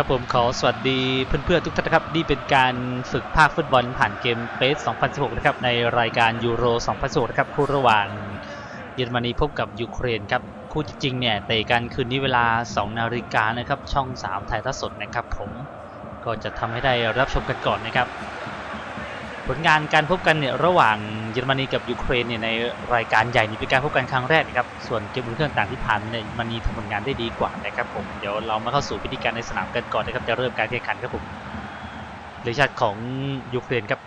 ครับผมขอสวัสดีเพื่อนๆทุกท่านนะครับ นี่เป็นการฝึกภาคฟุตบอลผ่านเกมเปส2016 นะครับ ในรายการยูโร 2016 นะครับ คู่ระหว่างเยอรมนีพบกับยูเครนครับ คู่จริงๆเนี่ยเตะกันคืนนี้เวลา 2 นาฬิกานะครับ ช่อง 3 ถ่ายทอดสดนะครับผม ก็จะทำให้ได้รับชมกันก่อนนะครับ ผลงานการพบกันเนี่ยระหว่างเยอรมนีกับยูเครนเนี่ยในรายการใหญ่นี่เป็นการพบกันครั้งแรกนะครับส่วนเกมอุ่นเครื่องต่างที่ผ่านเนี่ยเยอรมนีทำผลงานได้ดีกว่านะครับผมเดี๋ยวเรามาเข้าสู่พิธีการในสนามกันก่อนนะครับจะเริ่มการแข่งขันครับผมเลือชาติของยูเครนครับ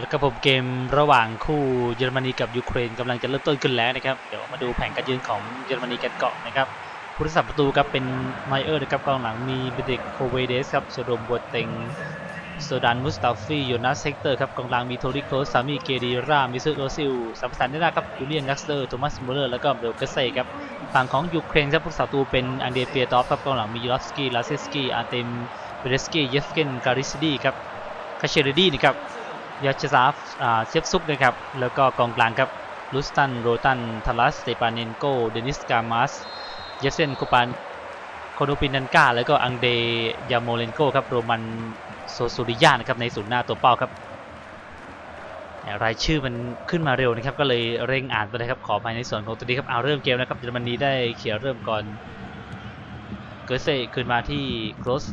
แล้วก็ผมเกมระหว่างคู่เยอรมนีกับยูเครนกำลังจะเริ่มต้นขึ้นแล้วนะครับ เดี๋ยวมาดูแผนการยืนของเยอรมนีกันเก่อนะครับผู้รักษาประตูครับเป็นไมเออร์นะครับกองหลังมีเบเดกโคเวเดสครับเชโรมบัวเต็งโซดานมุสตาฟีโยนัสเซกเตอร์ครับกองหลังมีโทริโคสามีเกดีรามิซึโรซิลสัมปสานได้นะครับยูเลียนนักสเตอร์โทมัสมูเลอร์แล้วก็เบลเกเซ่ครับฝั่งของยูเครนครับผู้รักษาประตูเป็นอันเดรเปียตอฟครับกองหลังมียูรอฟสกี้ลาเซสกี้อาร์เตมเบเรสกี้เยฟเกนการิสดีครับคาเชเรดีนะครับ ยาชซาฟเชฟซุปนะครับ แล้วก็กองกลางครับลุสตันโรตันทารัสเตปาเนนโกเดนิสกามัสเยเซนโคปานโคโนปินันกาแล้วก็อังเดยาโมเลนโกครับโรมันโซซูริยานะครับในศูนย์หน้าตัวเป้าครับรายชื่อมันขึ้นมาเร็วนะครับ ก็เลยเร่งอ่านไปเลยครับขอภายในส่วนของตัวนี้ครับเอาเริ่มเกมนะครับเยอรมนีได้เขียนเริ่มก่อนเกอร์เซ่ขึ้นมาที่โครส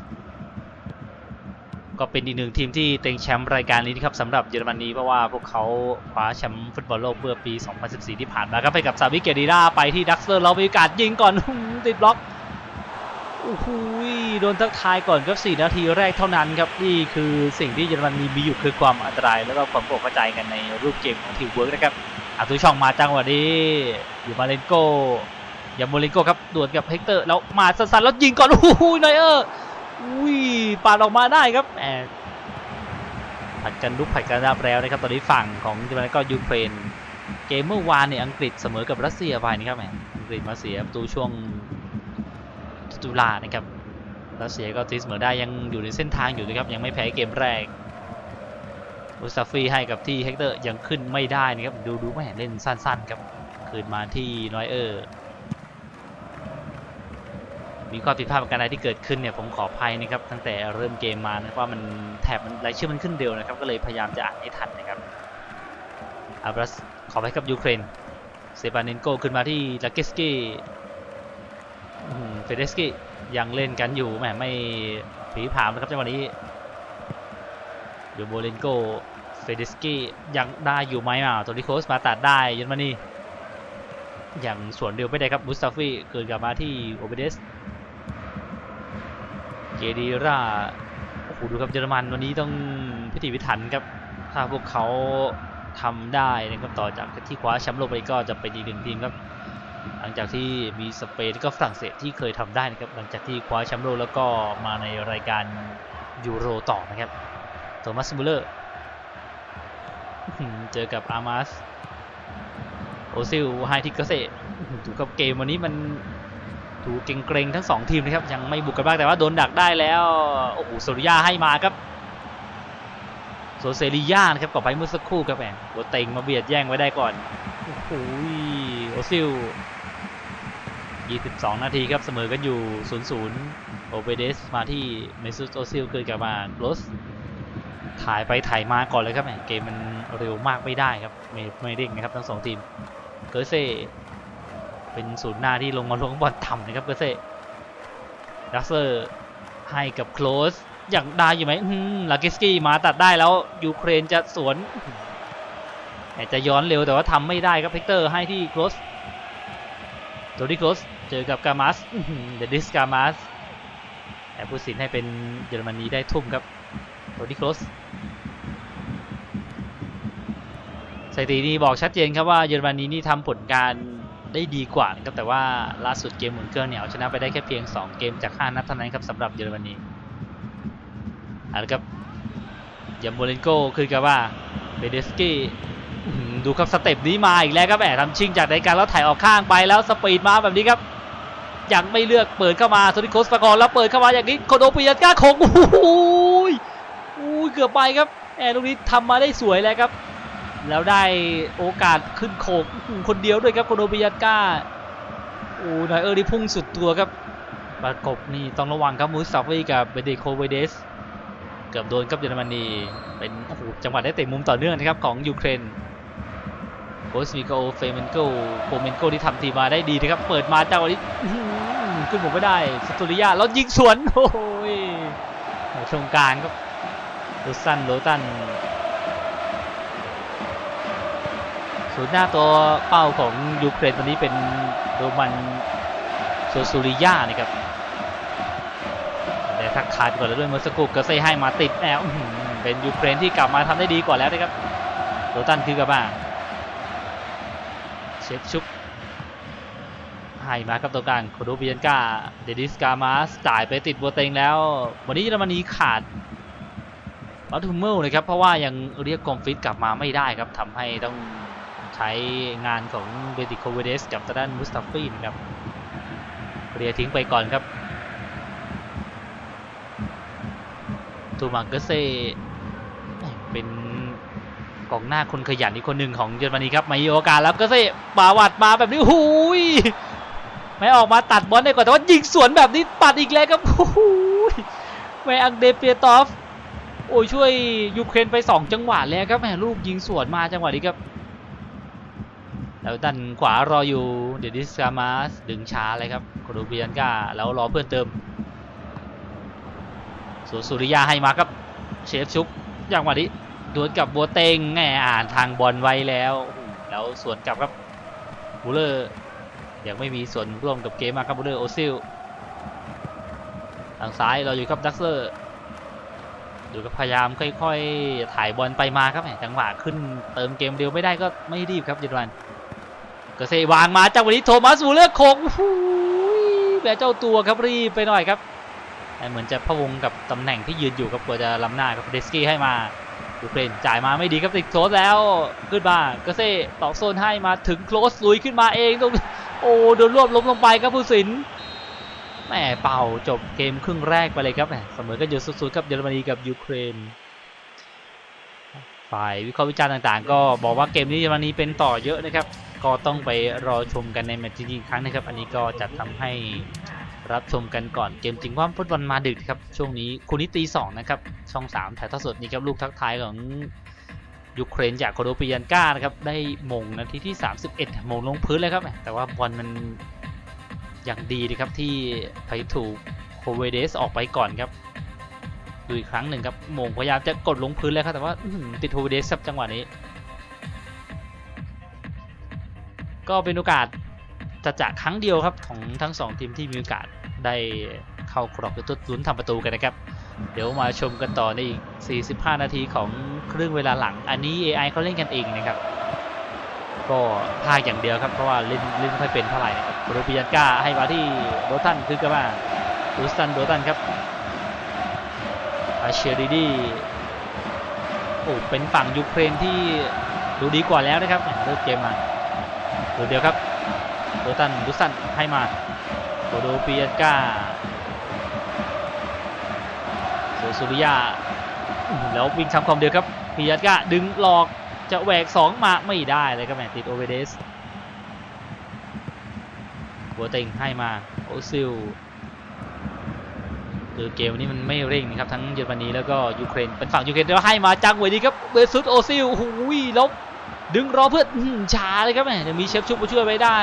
ก็เป็นอีกหนึ่งทีมที่เต็งแชมป์รายการนี้นครับสำหรับเยอรมนีเพราะว่าพวกเขาคว้าแชมป์ฟุตบอลโลกเมื่อปี 2014 ที่ผ่านมาครับไปกับซาวิเกดีราไปที่ดักเซอร์เรามีโอกาสยิงก่อนติดบล็อกโอ้โหโดนทักทายก่อนครับ 4 นาทีแรกเท่านั้นครับนี่คือสิ่งที่เยอรมนีมีอยู่คือความอันตราย แล้วก็ความโกเข้าใจกันในรูปเกมของทีมเวิร์กนะครับอาตุช่องมาจังหวะนี้อยู่มาเลนโกยาโมเลนโกครับดวลกับเฮกเตอร์แล้วมาสั้นๆแล้วยิงก่อนโอ้โหนอยเออร์ อุ้ยปาดออกมาได้ครับแหมผัดกันลุกผัดกันรับแล้วนะครับ ตอนนี้ฝั่งของเยอรมนีก็ยูเครนเกมเมื่อวานเนี่ยอังกฤษเสมอกับรัสเซียไปนะครับแหมอังกฤษมาเสียประตูช่วงตุลานะครับรัสเซียก็ตีเสมอได้ยังอยู่ในเส้นทางอยู่นะครับยังไม่แพ้เกมแรกอุสตาฟีให้กับที่เฮกเตอร์ยังขึ้นไม่ได้นะครับดูดูไม่เห็นเล่นสั้นๆครับคืนมาที่นอยเออร์ มีความผิดพลาดประการใดที่เกิดขึ้นเนี่ยผมขออภัยนะครับ ตั้งแต่เริ่มเกมมานะว่ามันแถบมันรายชื่อมันขึ้นเร็วนะครับ ก็เลยพยายามจะอ่านให้ทันนะครับอาบรัสขอไปกับยูเครนเซปาเนนโกขึ้นมาที่ลาเกสกี้เฟเดสกี้ยังเล่นกันอยู่แหมไม่ผีผามนะครับจังหวะนี้ยูโบเลนโกเฟเดสกี้ยังได้อยู่ไหมอะตัวนี้โคสมาตัดได้เยอรมนีอย่างสวนเร็วไม่ได้ครับมุสตาฟีเกิดกลับมาที่โอเบเดส เกดีราโอ้โหดูครับเยอรมันวันนี้ต้องพิถีพิถันครับ ถ้าพวกเขาทำได้นะครับต่อจากที่คว้าแชมป์โลกไปก็จะเป็นอีกหนึ่งทีมครับ หลังจากที่มีสเปนก็ฝรั่งเศสที่เคยทำได้นะครับ หลังจากที่คว้าแชมป์โลกแล้วก็มาในรายการยูโรต่อนะครับโทมัสมูเลอร์เจอกับอามาสโอซิลไฮทิกเกษตดูกับเกมวันนี้มัน ดูเกรงๆทั้งสองทีมนะครับยังไม่บุกกันบ้างแต่ว่าโดนดักได้แล้วโอ้โหโซริยาให้มาครับโซเซริยานะครับก่อไปเมื่อสักครู่ครับแหมโดนเต็งมาเบียดแย่งไว้ได้ก่อนโอ้โหโอซิล22 นาทีครับเสมอกันอยู่ 0-0 โอเบเดสมาที่เมซุสโอซิลเกิดกับมาโรสถ่ายไปถ่ายมาก่อนเลยครับแหมเกมมันเร็วมากไม่ได้ครับไม่ไม่เร่งนะครับทั้งสองทีมเกอร์เซ เป็นศูนย์หน้าที่ลงมาลงบอลต่ำนะครับเกอร์เซ่ดักเซอร์ให้กับโคลสอย่างได้อยู่ไหมลากิสกี้มาตัดได้แล้วยูเครนจะสวนแต่จะย้อนเร็วแต่ว่าทำไม่ได้ครับเฮกเตอร์ให้ที่โคลสโดดี้โคลสเจอกับกามัสเดดิสกามัสแต่ผู้สินให้เป็นเยอรมนีได้ทุ่มครับโดดี้โคลสสถิตินี้บอกชัดเจนครับว่าเยอรมนีนี่ทำผลการ ได้ดีกว่านะครับแต่ว่าล่าสุดเกมหมุนเครื่องเนี่ยเอาชนะไปได้แค่เพียง 2 เกมจาก 5 นัดเท่านั้นครับสำหรับเยอรมนีเอาละครับยัมโบเลนโกคืนกับว่าเบเดสกี้ดูครับสเต็ปนี้มาอีกแล้วครับแหมทำชิงจากในการแล้วถ่ายออกข้างไปแล้วสปีดมาแบบนี้ครับยังไม่เลือกเปิดเข้ามาโทนิโคสปากรแล้วเปิดเข้ามาอย่างนี้โคโดปิยันก้าโคงโอ้ยโอ้ยเกือบไปครับแหมลูกนี้ทำมาได้สวยแล้วครับ แล้วได้โอกาสขึ้นโขกคนเดียวด้วยครับโคโนบิยัตก้าโอ้นายเออร์นี่พุ่งสุดตัวครับประกบนี่ต้องระวังครับมูสซาฟีกับเบเดโคเวเดสเกือบโดนครับเยอรมนีเป็นโอ้โหจังหวะได้เตะมุมต่อเนื่องนะครับของยูเครนโคสมิโกเฟเมนโกโฟเมนโกที่ทำทีมาได้ดีนะครับเปิดมาจังหวะนี้ขึ้นผมไม่ได้สตูริยาแล้วยิงสวนโอ้ยตรงกลางครับโรซันโรตัน ศูนย์หน้าตัวเป้าของยูเครนตอนนี้เป็นโรมันโซซูริยานะครับแต่ทักทายไปก่อนแล้วด้วยเมื่อสักครู่ก็เซ่ให้มาติดแนวอื้อหือเป็นยูเครนที่กลับมาทำได้ดีกว่าแล้วนะครับโรตันคือกลับมาเชฟชุกให้มากับตัวกลางโคโดเบียนกาเดดิสกามาสจ่ายไปติดบัวเต็งแล้ว วันนี้เยอรมนีขาดวัตถุเมลนะครับเพราะว่ายังเรียกกอมฟิตกลับมาไม่ได้ครับทำให้ต้อง ใช้งานของเบติโคเวเดสกับตด้านมุสตาฟีนะครับเรียทิ้งไปก่อนครับตูมาเกเซเป็นกองหน้าคนขยันอีกคนหนึ่งของเยอรมนีครับมาโอกาสแล้วเกเซปาวัดมาแบบนี้หูยไม่ออกมาตัดบอลได้ก่อนแต่ว่ายิงสวนแบบนี้ปัดอีกแล้วครับหูยไม่อังเดเปียตอฟโอ้ยช่วยยูเครนไป 2 จังหวะแล้วครับแหมลูกยิงสวนมาจังหวะนี้ครับ แล้วดันขวารออยู่เดดิสกามาสดึงช้าเลยครับโคโดเบียนกาแล้วรอเพื่อนเติมสุสุริยาให้มาครับเชฟชุกจังหวะนี้ดวลกับบัวเต็งแหมอ่านทางบอลไว้แล้ว แล้วสวนกลับครับบูเลอร์ยังไม่มีส่วนร่วมกับเกมมาครับบูเลอร์โอซิลทางซ้ายเราอยู่ครับดักเซอร์ดูก็พยายามค่อย ๆ ถ่ายบอลไปมาครับแหมจังหวะขึ้นเติมเกมเร็วไม่ได้ก็ไม่รีบครับเยอรมัน กเกษวางมาจังหวะนี้โทมัสวูเลอร์โคงโอ้โหแบบเจ้าตัวครับรีบไปหน่อยครับแต่เหมือนจะพะวงกับตำแหน่งที่ยืนอยู่ครับกว่าจะล้ำหน้าครับเดสกี้ให้มายูเครนจ่ายมาไม่ดีครับติดโคลสแล้วขึ้นมากเกษตอกโซนให้มาถึงโคลสลุยขึ้นมาเองตรงโอ้โดนรวบล้มลงไปครับผู้สินแหม่เป่าจบเกมครึ่งแรกไปเลยครับเสมอกันอยู่สุดๆครับเยอรมนีกับยูเครนฝ่ายวิเคราะห์วิจารณ์ต่างๆ ก็บอกว่าเกมนี้เยอรมนีเป็นต่อเยอะนะครับ ก็ต้องไปรอชมกันในแมตช์จริงๆครั้งนะครับ อันนี้ก็จะทำให้รับชมกันก่อนเกมจริงว่าฟุตบอลมาดึกครับ ช่วงนี้คุณนิตีสองนะครับ ช่อง3ถ่ายทอดสดนี่ครับลูกทักทายของยูเครนจากโคโดปิยันก้านะครับ ได้มงนาทีที่ 31มงลงพื้นเลยครับ แต่ว่าบอลมันอย่างดีนะครับที่ไปถูกโคเวเดสออกไปก่อนครับดูอีกครั้งหนึ่งครับมงพยายามจะกดลงพื้นเลยครับแต่ว่าติดโคเวเดสครับจังหวะนี้ ก็เป็นโอกาสจะจากครั้งเดียวครับของทั้งสองทีมที่มีโอกาสได้เข้ากรอบจุดลุ้นทำประตูกันนะครับ เดี๋ยวมาชมกันต่อในอีก 45 นาทีของครึ่งเวลาหลัง อันนี้ AI เขาเล่นกันเองนะครับ ก็พากอย่างเดียวครับ เพราะว่าเล่นเล่นไม่ค่อยเป็นเท่าไหร่นะครับโรบิยันกาให้มาที่โดตันคือกันว่าดูสตันโดตันครับอาเชริดีโอ้เป็นฝั่งยูเครนที่ดูดีกว่าแล้วนะครับเริ่มเกมมา ดูเดียวครับโดตันดูสันให้มาโโดปิยันก้าโซซูริยาแล้ววิ่งทำความเดียวครับปิยันก้าดึงหลอกจะแหวก2มาไม่ได้เลยครับแมติดโอเวเดสบัวเต็งให้มาโอซิลคือเกมนี้มันไม่เร่งนะครับทั้งเยอรมนีแล้วก็ยูเครนเป็นฝั่งยูเครนแล้วให้มาจังเวดีครับเบซุสโอซิลโอ้โหลบ ดึงรอเพื่อนช้าเลยครับแมเดี๋ยวมีเชฟชุบมาช่วยไว้ได้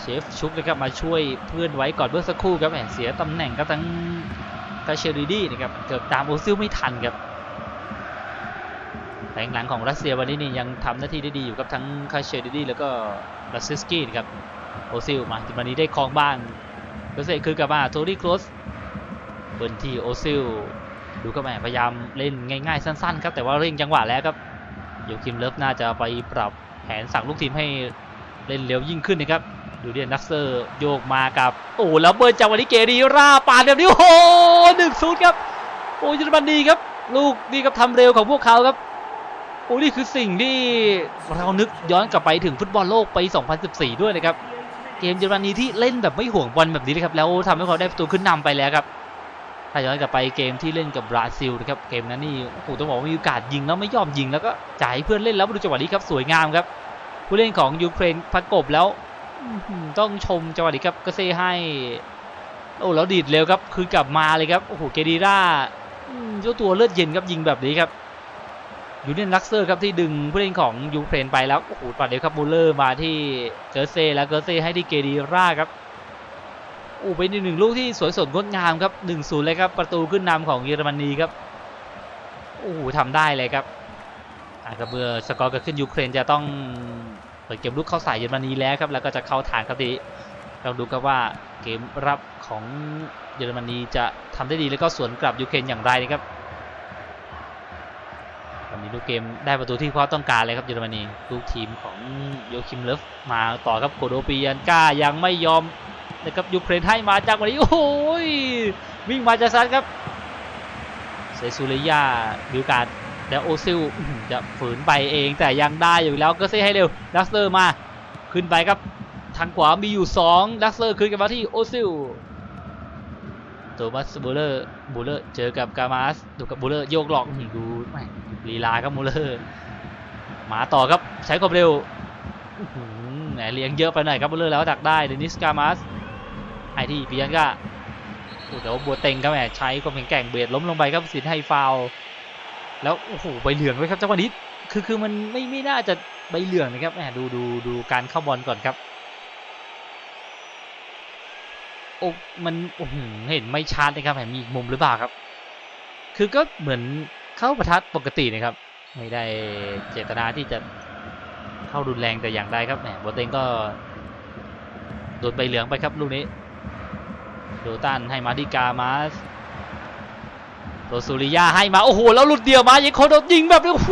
เชฟชุบนะครับมาช่วยเพื่อนไว้ก่อนเมื่อสักครู่ครับแหมเสียตำแหน่งก็ทั้งกาเชริดีนะครับเกือบตามโอซิลไม่ทันครับแผงหลังของรัสเซียวันนี้นี่ยังทำหน้าที่ได้ดีอยู่กับทั้งคาเชริดีแล้วก็รัสซิสกี้นะครับโอซิลมาวันนี้ได้ครองบ้างก็เสร็จคือกลับมาโทนี่ครสเบิร์นที่โอซิลดูก็แหมพยายามเล่นง่ายๆสั้นๆครับแต่ว่าเร่งจังหวะแล้วครับ โยคิมเลิฟน่าจะไปปรับแผนสั่งลูกทีมให้เล่นเร็วยิ่งขึ้นนะครับดูเดียนนักเซอร์โยกมากับ โอ้แล้วเบิร์จากวันนี้เกดีราปาดแบบนี้โอ้หนึ่งศูนย์ครับโอ้เยอรมนีครับ ลูกนี่ครับทำเร็วของพวกเขาครับโอ้นี่คือสิ่งที่เรานึกย้อนกลับไปถึงฟุตบอลโลกปี 2014 ด้วยนะครับ เกมเยอรมนีที่เล่นแบบไม่ห่วงบอลแบบนี้เลยครับแล้วทำให้เขาได้ประตูขึ้นนำไปแล้วครับ ถ้าย้อนกลับไปเกมที่เล่นกับบราซิลนะครับเกมนั้นนี่โอ้โหต้องบอกว่ามีโอกาสยิงแล้วไม่ยอมยิงแล้วก็จ่ายให้เพื่อนเล่นแล้วมาดูจังหวะนี้ครับสวยงามครับ ผู้เล่นของยูเครนประกบแล้วต้องชมจังหวะนี้ครับก็เซให้โอ้แล้วดีดเร็วครับคือกลับมาเลยครับโอ้โหเกดีร่าเจ้าตัวเลือดเย็นครับยิงแบบนี้ครับยูเนียนลักเซอร์ครับที่ดึงผู้เล่นของยูเครนไปแล้วโอ้โหปัดเดียวครับมูลเลอร์มาที่เกอร์เซแล้วเกอร์เซให้ที่เกดีร่าครับ อู้เป็นอีกหนึ่งลูกที่สวยสดงดงามครับ1นศูนย์เลยครับประตูขึ้นนำของเยอรมนีครับโอ้โหทำได้เลยครับอาจจะเมื่อสกอร์เกิดขึ้นยูเครนจะต้องเปิดเกมลุกเข้าใส่เยอรมนีแล้วครับแล้วก็จะเข้าฐานครับทีเราดูครับว่าเกมรับของเยอรมนีจะทำได้ดีแล้วก็สวนกลับยูเครนอย่างไรนะครับตอนนี้ลูกเกมได้ประตูที่พวกเขาต้องการเลยครับเยอรมนีลูกทีมของโยคิมเลฟมาต่อครับโคโดปิยันก้ายังไม่ยอม นะครับยูเครนให้มาจากวันนี้โอ้ยวิ่งมาจะซัดครับเซซูเลียมีโอกาสแล้วโอซิลจะฝืนไปเองแต่ยังได้อยู่แล้วก็เซ่ให้เร็วดัสเตอร์มาขึ้นไปครับทางขวามีอยู่2ดัสเตอร์ขึ้นกันมาที่โอซิลโทมัสบูเลอร์บูเลอร์เจอกับกามาสดูกับบูเลอร์โยกหลอกดูแม่ลีลาครับบูเลอร์มาต่อครับใช้ความเร็วอื้อหือแหมเลี้ยงเยอะไปหน่อยครับบูเลอร์แล้วดักได้เดนิสกามาส ไอที่ปิยันกาโอ้แต่ว่าบัวเต็งครับแหมใช้ความแข็งแกร่งเบียดล้มลงไปครับสินให้ฟาวแล้วโอ้โหใบเหลืองด้วยครับจังหวะนี้คือคือมันไม่ไม่น่าจะใบเหลืองนะครับแหมดูดูดูการเข้าบอลก่อนครับโอ้มันโอ้โหเห็นไม่ชัดนะครับแหมมีอีกมุมหรือเปล่าครับ คือก็เหมือนเข้าประทัดปกตินะครับ ไม่ได้เจตนาที่จะเข้ารุนแรงแต่อย่างใดครับแหมบัวเต็งก็โดนใบเหลืองไปครับลูกนี้ ดตันให้มาที่กามาสโรซูริยาให้มา โอ้โห แล้วหลุดเดียวมายิงโคโดนยิงแบบนี้โอ้โห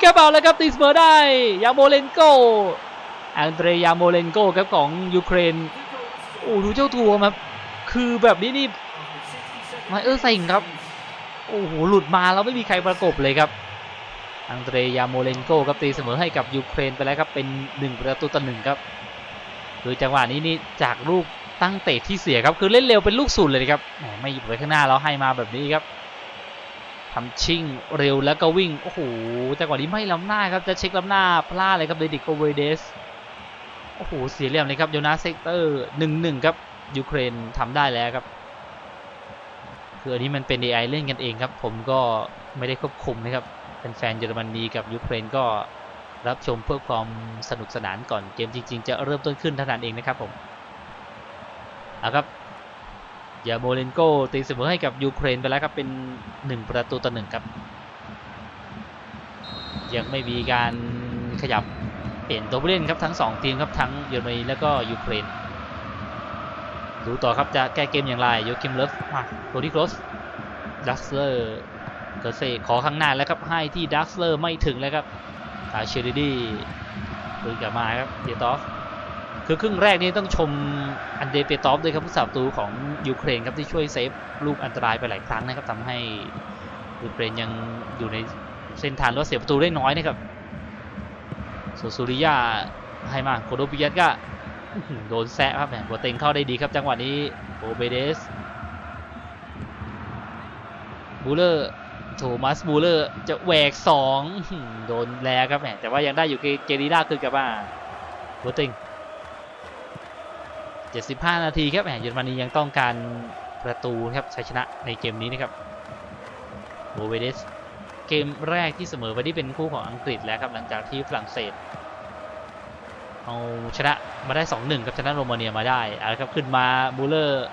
แกเบาแล้วครับตีเสมอได้ยาโมเลนโกอันเดรยาโมเลนโกครับของยูเครนโอ้ดูเจ้าตัวครับคือแบบนี้นี่มาเออใส่ครับ โอ้โห หลุดมาแล้วไม่มีใครประกบเลยครับอังเดรยาโมเลนโกครับตีเสมอให้กับยูเครนไปแล้วครับเป็น 1 ประตูต่อหนึ่งครับคือจังหวะนี้นี่จากลูก ตั้งเตะที่เสียครับคือเล่นเร็วเป็นลูกสุดเลยครับไม่หยิบไว้ข้างหน้าแล้วให้มาแบบนี้ครับทำชิ่งเร็วแล้วก็วิ่งโอ้โหจังหวะนี้ไม่ล้ำหน้าครับจะเช็คล้ำหน้าพลาดเลยครับเดดิโกเวเดสโอ้โหเสียเหลี่ยมเลยครับโยนาเซกเตอร์หนึ่งหนึ่งครับยูเครนทำได้แล้วครับ คืออันนี้มันเป็น AI เล่นกันเองครับ ผมก็ไม่ได้ควบคุมนะครับเป็นแฟนๆเยอรมนีกับยูเครนก็รับชมเพื่อความสนุกสนานก่อนเกมจริง ๆ จะเริ่มต้นขึ้นเท่านั้นเองนะครับผม เอาครับยาโมเลนโกตีเสมอให้กับยูเครนไปแล้วครับ เป็น 1 ประตูต่อหนึ่งครับ ยังไม่มีการขยับเปลี่ยนตัวผู้เล่นครับทั้ง 2 ทีมครับทั้งเยอรมนีแล้วก็ยูเครน ดูต่อครับจะแก้เกมอย่างไรโยคิมเลฟมาโทนี่โครสดักเลอร์เกอร์เซขอข้างหน้าแล้วครับให้ที่ดักเลอร์ไม่ถึงแล้วครับทาเชริดีคุยกลับมาครับเดียตอฟ คือครึ่งแรกนี้ต้องชมอันเดเปตอฟด้วยครับผู้สาประตูของยูเครนครับที่ช่วยเซฟลูกอันตรายไปหลายครั้งนะครับทำให้ยูเครนยังอยู่ในเส้นทางรถเสียประตูได้น้อยนะครับโซซูริยาให้มาโคโดปิยัตก็โดนแซะครับแหมบัวเต็งเข้าได้ดีครับจังหวะนี้โอเบเดสบูเลอร์โทมัสบูเลอร์จะแหวกสองโดนแลครับแหมแต่ว่ายังได้อยู่เกเรีด้าคือกับว่าบัวเต็ง 75 นาทีครับแหมเยอรมนียังต้องการประตูครับชัยชนะในเกมนี้นะครับโบเวเดสเกมแรกที่เสมอไปที่เป็นคู่ของอังกฤษแล้วครับหลังจากที่ฝรั่งเศสเอาชนะมาได้ 2-1 ครับชนะโรมาเนียมาได้เอาละครับขึ้นมาบูเลอร์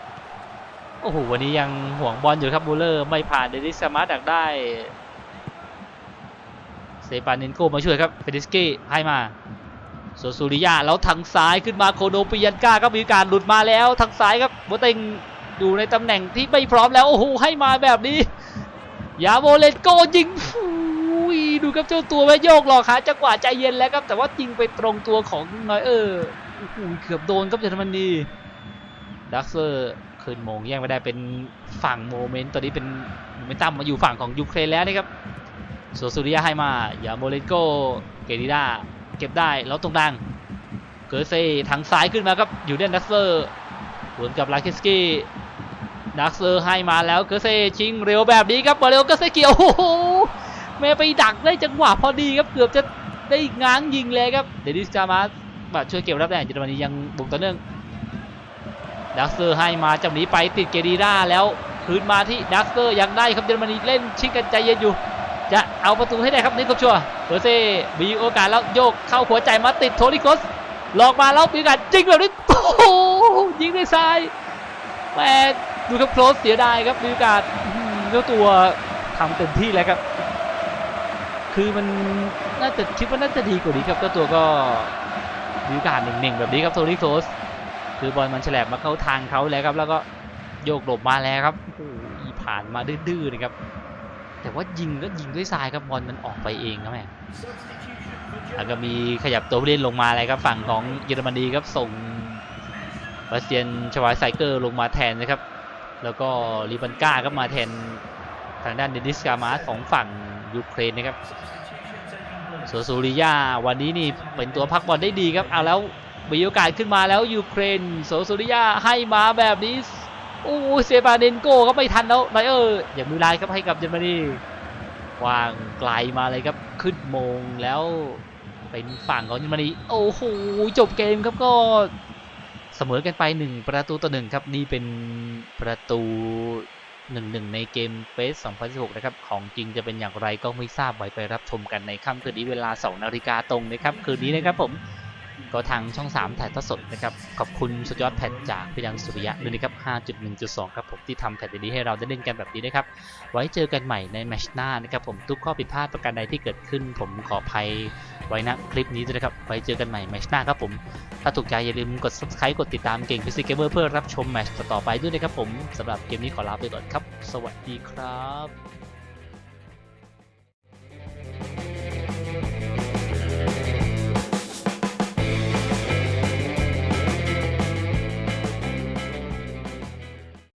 โอ้โหวันนี้ยังห่วงบอลอยู่ครับบูเลอร์ไม่ผ่านเดนิสซามาดักได้เซปานินโกมาช่วยครับเฟดิสกี้ให้มา โซซูริยาแล้วทางซ้ายขึ้นมาโคโดปิยันกาก็มีการหลุดมาแล้วทางซ้ายครับโบเต็งอยู่ในตำแหน่งที่ไม่พร้อมแล้วโอ้โหให้มาแบบนี้ ยาโมเลนโกยิงอุ้ยดูครับเจ้าตัวแม่โยกหลอกหาจังหวะใจเย็นแล้วครับ แต่ว่ายิงไปตรงตัวของน้อยเออโอ้โหเกือบโดนครับเยอรมนีดักเซอร์คืนโมงแย่งไม่ได้เป็นฝั่งโมเมนต์ตอนนี้เป็นโมเมนตัมมาอยู่ฝั่งของยูเครนแล้วนะครับโซซูริยาให้มายาโมเลนโกเกดิดา ก็บได้แล้วตรงกลางเกอร์เซ่ทางซ้ายขึ้นมาครับอยู่เดนดักเซอร์สวนกับลาเคสกี้ดักเซอร์ให้มาแล้วเกอร์เซ่ชิงเร็วแบบนี้ครับมาเร็วเกอร์เซ่เกี่ยวโอ้โหแม่ไปดักได้จังหวะพอดีครับเกือบจะได้ง้างยิงเลยครับเดนิสจามาสมาช่วยเก็บรับได้เยอรมนียังบุกต่อเนื่องดักเซอร์ให้มาจังหนี้ไปติดเกดีด้าแล้วคืนมาที่ดักเซอร์ยังได้ครับเยอรมนีเล่นชิงกันใจเย็นอยู่ จะเอาประตูให้ได้ครับนิโคลชัวเกอร์เซ่มีโอกาสแล้วโยกเข้าหัวใจมาติดโทนี่โคสหลอกมาแล้วมีโอกาสยิงแบบนี้โอ้โหยิงด้วยซ้ายแหมดูครับโคลสเสียดายครับมีโอกาสเจ้าตัวทำเต็มที่แล้วครับ คือมันน่าจะคิดว่าน่าจะดีกว่านี้ครับเจ้าตัวก็มีโอกาสหนึ่งๆแบบนี้ครับโทนี่โคลสคือบอลมันแฉลบมาเข้าทางเขาแล้วครับ แล้วก็โยกหลบมาแล้วครับโอ้ผ่านมาดื้อๆนะครับ แต่ว่ายิงก็ยิงด้วยทรายครับบอลมันออกไปเองครับแม่แล้วก็มีขยับตัวผู้เล่นลงมาเลยครับฝั่งของเยอรมนีครับส่งบาสเตียนชวายไซเกอร์ลงมาแทนนะครับ แล้วก็ลิบันก้าก็มาแทนทางด้านเดนิสกามาสของฝั่งยูเครนนะครับโซซูริยาวันนี้นี่เป็นตัวพักบอลได้ดีครับเอาแล้วมีโอกาสขึ้นมาแล้วยูเครนโซซูริยาให้มาแบบนี้ โอ้เซบาเดนโกก็ไม่ทันแล้วไนเออร์อย่างมือลายครับให้กับเยอรมนีวางไกลมาเลยครับขึ้นมงแล้วเป็นฝั่งของเยอรมนีโอ้โหจบเกมครับก็เสมอกันไป1ประตูต่อหนึ่งครับนี่เป็นประตู1-1ในเกมเฟส2016 นะครับ ของจริงจะเป็นอย่างไรก็ไม่ทราบไว้ไปรับชมกันในค่ำคืนนี้เวลา 2 นาฬิกาตรงนะครับ คืนนี้นะครับผม ก็ทางช่อง 3 ถ่ายทอดสดนะครับ ขอบคุณสุดยอดแผ่นจากพยังสุริยะด้วยนะครับ 5.1.2 ครับผมที่ทำแผ่นนี้ให้เราได้เล่นกันแบบนี้นะครับ ไว้เจอกันใหม่ในแมชหน้านะครับผมทุกข้อผิดพลาดประการใดที่เกิดขึ้น ผมขออภัยไว้ณคลิปนี้ด้วยนะครับ ไว้เจอกันใหม่แมชหน้าครับผม ถ้าถูกใจอย่าลืมกด subscribe กดติดตามเก่งฟิสิกเกอร์เพื่อรับชมแมชต่อไปด้วยนะครับผมสำหรับเกมนี้ขอลาไปก่อนครับ สวัสดีครับ